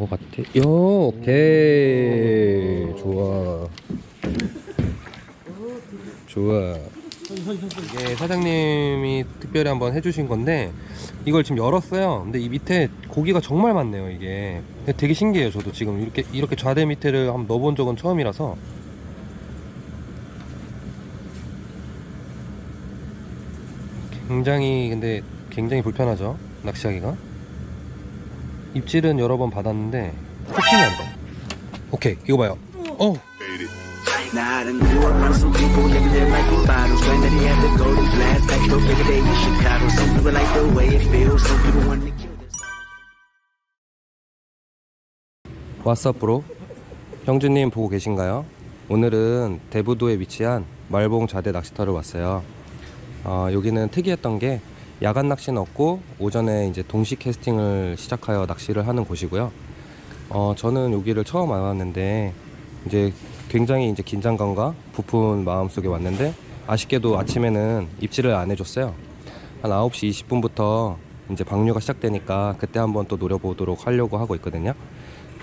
뭐 같아? 요, 오케이. 좋아. 좋아. 이게 사장님이 특별히 한번 해주신 건데 이걸 지금 열었어요. 근데 이 밑에 고기가 정말 많네요. 이게 되게 신기해요. 저도 지금 이렇게 이렇게 좌대 밑에를 한번 넣어본 적은 처음이라서 굉장히 근데 굉장히 불편하죠. 낚시하기가. 입질은 여러 번 받았는데 코팅이 안 돼. 오케이 이거 봐요. 어. Nah, I done grew around some people living their life in bottles. Claim that he had the golden flask, like no bigger day in Chicago. Some people like the way it feels, some people want to kill this. 왓썹 브로 형주님 보고 계신가요? 오늘은 대부도에 위치한 말봉 자대 낚시터를 왔어요. 어, 여기는 특이했던 게 야간 낚시는 없고 오전에 이제 동시 캐스팅을 시작하여 낚시를 하는 곳이고요. 어, 저는 여기를 처음 와봤는데 이제 굉장히 이제 긴장감과 부푼 마음 속에 왔는데 아쉽게도 아침에는 입질을 안 해줬어요. 한 9시 20분부터 이제 방류가 시작되니까 그때 한번 또 노려보도록 하려고 하고 있거든요.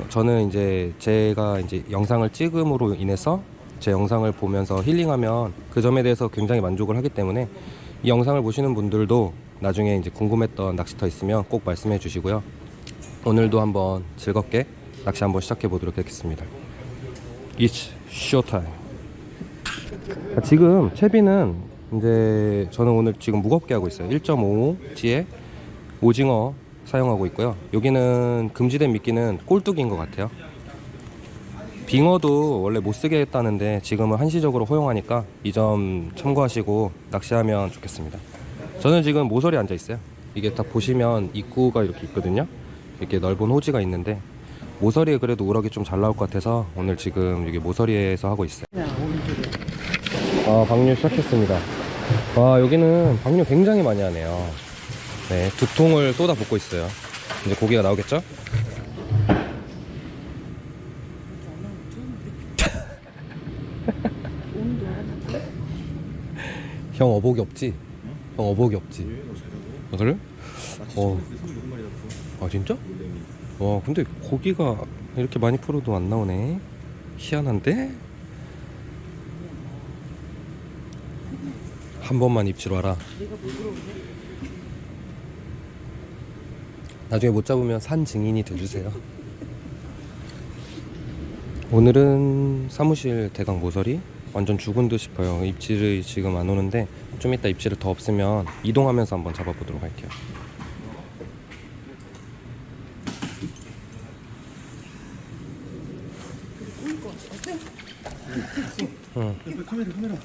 저는 이제 제가 이제 영상을 찍음으로 인해서 제 영상을 보면서 힐링하면 그 점에 대해서 굉장히 만족을 하기 때문에 이 영상을 보시는 분들도 나중에 이제 궁금했던 낚시터 있으면 꼭 말씀해 주시고요. 오늘도 한번 즐겁게 낚시 한번 시작해 보도록 하겠습니다. It's showtime. 아, 지금 채비는 이제 저는 오늘 지금 무겁게 하고 있어요. 1.5G에 오징어 사용하고 있고요. 여기는 금지된 미끼는 꼴뚜기인 것 같아요. 빙어도 원래 못 쓰게 했다는데 지금은 한시적으로 허용하니까 이 점 참고하시고 낚시하면 좋겠습니다. 저는 지금 모서리 앉아 있어요. 이게 딱 보시면 입구가 이렇게 있거든요. 이렇게 넓은 호지가 있는데 모서리에 그래도 우럭이 좀 잘 나올 것 같아서 오늘 지금 여기 모서리에서 하고 있어요. 아, 방류 시작했습니다. 와, 여기는 방류 굉장히 많이 하네요. 네, 두 통을 쏟아 붓고 있어요. 이제 고기가 나오겠죠? 형 어복이 없지? 형 어복이 없지? 아, 그래? 어. 아 진짜? 와 근데 고기가 이렇게 많이 풀어도 안 나오네 희한한데? 한 번만 입질 와라 나중에 못 잡으면 산 증인이 돼주세요 오늘은 사무실 대강 모서리 완전 죽은 듯 싶어요 입질이 지금 안 오는데 좀 이따 입질이 더 없으면 이동하면서 한번 잡아보도록 할게요 응. 카메라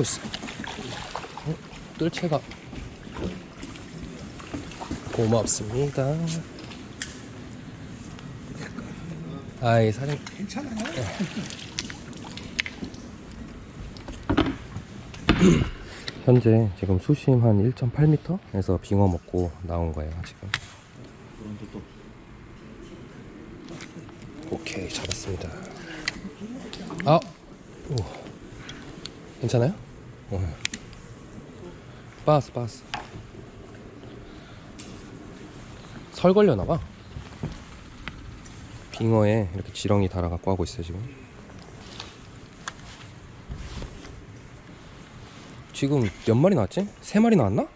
있어 어? 뜰채가 고맙습니다 아이 사장 괜찮아요? 현재 지금 수심 한 1.8m에서 빙어 먹고 나온 거예요 지금 오케이 잡았습니다 아 오. 괜찮아요? 어. 빠스 빠스 설 걸려나봐 빙어에 이렇게 지렁이 달아갖고 하고 있어요 지금 지금 몇 마리 나왔지? 세 마리 나왔나?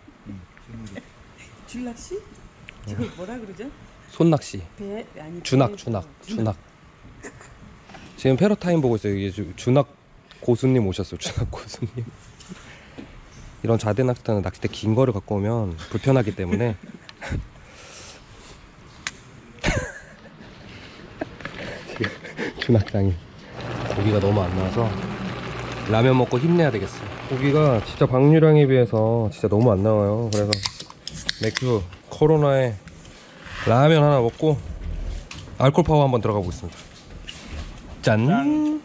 줄낚시? 저걸 뭐라 그러죠? 손낚시 배 아니 주낙 배- 주낙 주낙 지금 페로타임 보고 있어요 이게 주- 주낙 고수님 오셨어요 주낙 고수님 이런 자대 낚시터는 낚싯대 긴 거를 갖고 오면 불편하기 때문에 주낙장이 고기가 너무 안 나와서 라면 먹고 힘내야 되겠어 고기가 진짜 방류량에 비해서 진짜 너무 안 나와요 그래서 맥주 코로나에 라면 하나 먹고 알콜 파워 한번 들어가 보겠습니다. 짠.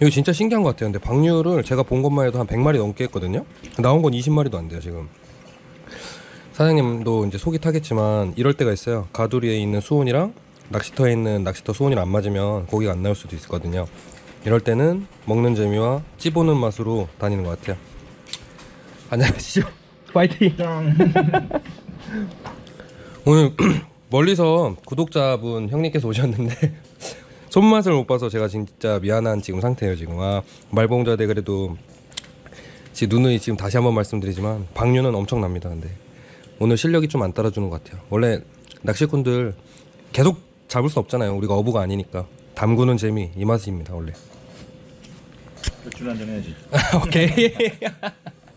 이거 진짜 신기한 것 같아요. 근데 방류를 제가 본 것만 해도 한 100마리 넘게 했거든요. 나온 건 20마리도 안 돼요, 지금. 사장님도 이제 속이 타겠지만 이럴 때가 있어요. 가두리에 있는 수온이랑 낚시터에 있는 낚시터 수온이 안 맞으면 고기가 안 나올 수도 있거든요. 이럴 때는 먹는 재미와 찌보는 맛으로 다니는 것 같아요. 안녕하시죠. 파이팅. 오늘 멀리서 구독자분 형님께서 오셨는데 손맛을 못 봐서 제가 진짜 미안한 지금 상태예요 지금. 아 말봉자대 그래도 지금 누누이 지금 다시 한번 말씀드리지만 방류는 엄청납니다. 근데 오늘 실력이 좀 안 따라주는 것 같아요. 원래 낚시꾼들 계속 잡을 수 없잖아요. 우리가 어부가 아니니까 담그는 재미 이 맛입니다 원래. 맥주 한잔 해야지. 오케이.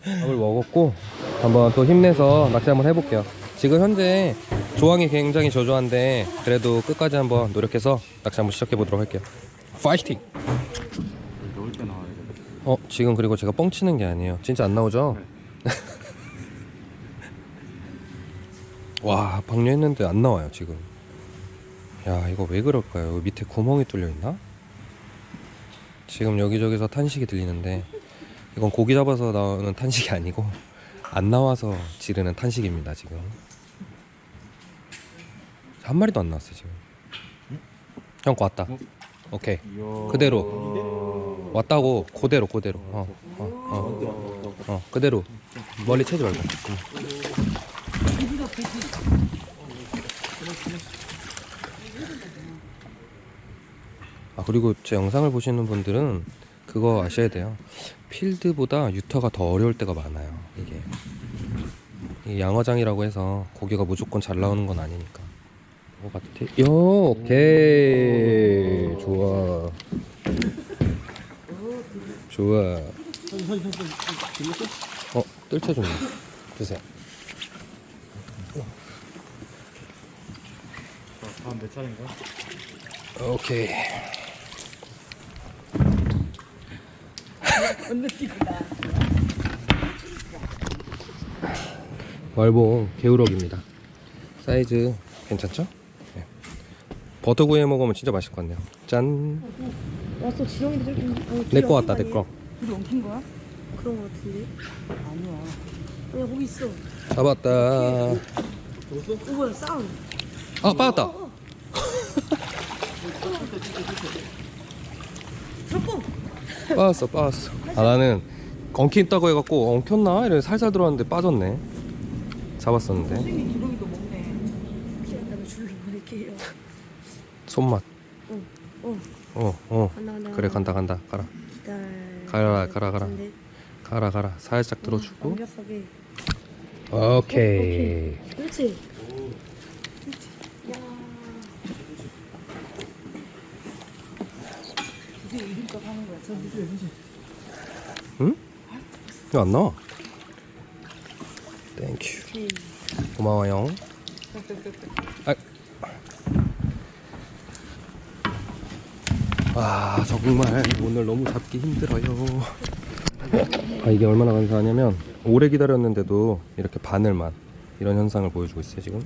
밥을 먹었고 한번 또 힘내서 낚시 한번 해볼게요. 지금 현재 조항이 굉장히 저조한데 그래도 끝까지 한번 노력해서 낚시 한번 시작해 보도록 할게요. 파이팅! 넣을 때 나와야 돼. 어 지금 그리고 제가 뻥치는 게 아니에요. 진짜 안 나오죠? 와 방류했는데 안 나와요 지금. 야 이거 왜 그럴까요? 밑에 구멍이 뚫려 있나? 지금 여기저기서 탄식이 들리는데 이건 고기 잡아서 나오는 탄식이 아니고 안 나와서 지르는 탄식입니다 지금. 한 마리도 안 나왔어 지금. 형 거 왔다. 오케이 그대로 왔다고 그대로 그대로. 어, 어, 어, 어 그대로 멀리 채지 말고. 응. 아 그리고 제 영상을 보시는 분들은 그거 아셔야 돼요. 필드보다 유터가 더 어려울 때가 많아요. 이게 이 양어장이라고 해서 고기가 무조건 잘 나오는 건 아니니까. 뭐 같아? 요 오케이 좋아 좋아. 어 뜰채 좀 주세요. 다음 내 차례인가? 오케이. 말봉 개우럭입니다. 사이즈 괜찮죠? 네. 버터구이 해 먹으면 진짜 맛있을 것 같네요. 짠. 왔어 지렁이도 저렇게 어, 내거 같다 내 거. 불이 엉킨 거야? 그런 거 같은데 아니야. 아니야 거기 있어 잡았다. 어 뭐야 싸움 아 빠졌다. 빠졌어 빠졌어. 아 나는 엉킨다고 해갖고 엉켰나? 이래 살살 들어왔는데 빠졌네. 잡았었는데. 선생님 기록이도 먹네. 나도 줄로 보낼게요. 손맛. 어 어. 어. 간다 간다 그래 간다 간다. 가라. 기다려. 가라, 가라, 가라. 가라 가라. 살짝 들어주고. 완벽하게. 오케이. 그렇지 이름값 하는 거야. 저 드디어 이제 응? 이거 안 나와 땡큐 오케이 고마워요 아. 아 정말 오늘 너무 잡기 힘들어요 아 이게 얼마나 감사하냐면 오래 기다렸는데도 이렇게 바늘만 이런 현상을 보여주고 있어요 지금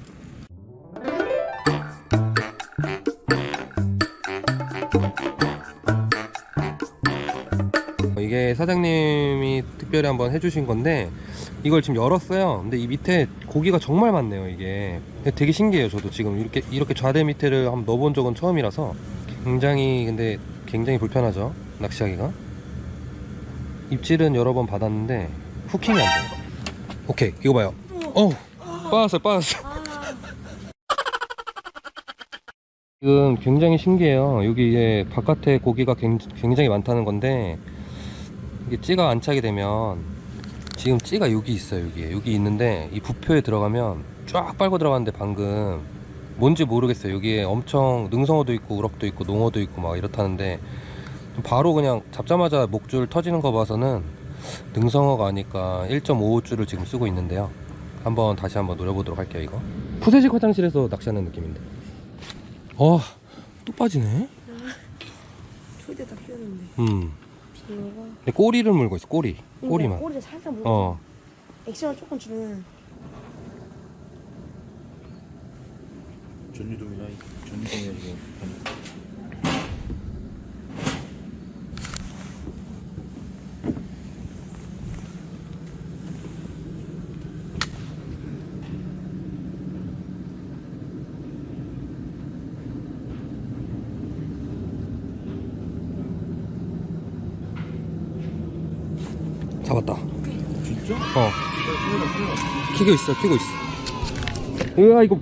사장님이 특별히 한번 해주신 건데 이걸 지금 열었어요. 근데 이 밑에 고기가 정말 많네요. 이게 되게 신기해요. 저도 지금 이렇게 이렇게 좌대 밑에를 한번 넣어본 적은 처음이라서 굉장히 근데 굉장히 불편하죠. 낚시하기가 입질은 여러 번 받았는데 후킹이 안 돼요. 오케이 이거 봐요. 어 빠졌어 빠졌어. 지금 굉장히 신기해요. 여기 이제 바깥에 고기가 굉- 굉장히 많다는 건데 이게 찌가 안착이 되면 지금 찌가 여기 있어요 여기 여기 있는데 이 부표에 들어가면 쫙 빨고 들어갔는데 방금 뭔지 모르겠어요. 여기에 엄청 능성어도 있고 우럭도 있고 농어도 있고 막 이렇다는데 바로 그냥 잡자마자 목줄 터지는 거 봐서는 능성어가 아닐까 1.55줄을 지금 쓰고 있는데요. 한번 다시 한번 노려보도록 할게요 이거. 푸세식 화장실에서 낚시하는 느낌인데. 어또 빠지네? 초대 다 피웠는데. 음 근데 꼬리를 물고 있어 꼬리. 꼬리만. 꼬리를 살짝 물어. 어. 액션을 조금 주면 전유동이나 전유동이나 이거. 잡았다 진- 어. 키고 있어, 키고 있어. 으아, 이거.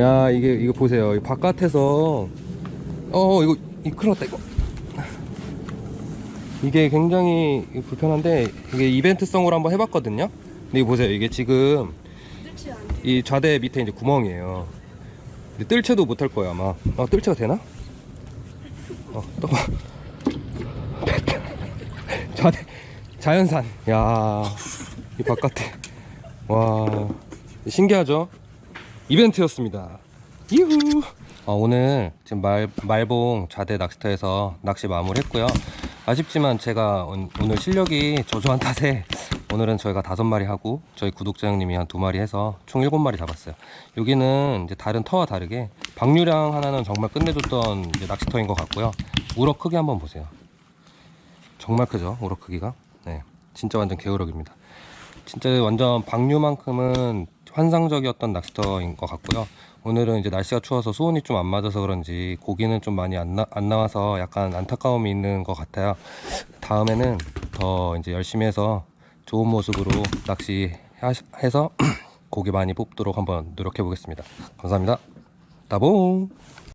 야, 이게, 이거 보세요. 이 바깥에서. 어, 이거, 이거 큰일 났다, 이거. 이게 굉장히 불편한데, 이게 이벤트성으로 한번 해봤거든요? 근데 이거 보세요. 이게 지금, 이 좌대 밑에 이제 구멍이에요. 근데 뜰채도 못할 거야, 아마. 어, 뜰채가 되나? 어, 또. 좌대, 자연산. 야, 이 바깥에. 와, 신기하죠? 이벤트였습니다. 이후. 어, 오늘 지금 말, 말봉 좌대 낚시터에서 낚시 마무리했고요. 아쉽지만 제가 온- 오늘 실력이 저조한 탓에 오늘은 저희가 다섯 마리 하고 저희 구독자 형님이 한 두 마리 해서 총 일곱 마리 잡았어요. 여기는 이제 다른 터와 다르게 방류량 하나는 정말 끝내줬던 낚시터인 것 같고요. 우럭 크기 한번 보세요. 정말 크죠 우럭 크기가. 네 진짜 완전 개우럭입니다. 진짜 완전 방류만큼은 환상적이었던 낚시터인 것 같고요. 오늘은 이제 날씨가 추워서 수온이 좀 안 맞아서 그런지 고기는 좀 많이 안, 나, 안 나와서 약간 안타까움이 있는 것 같아요. 다음에는 더 이제 열심히 해서 좋은 모습으로 낚시해서 고기 많이 뽑도록 한번 노력해 보겠습니다. 감사합니다. 따봉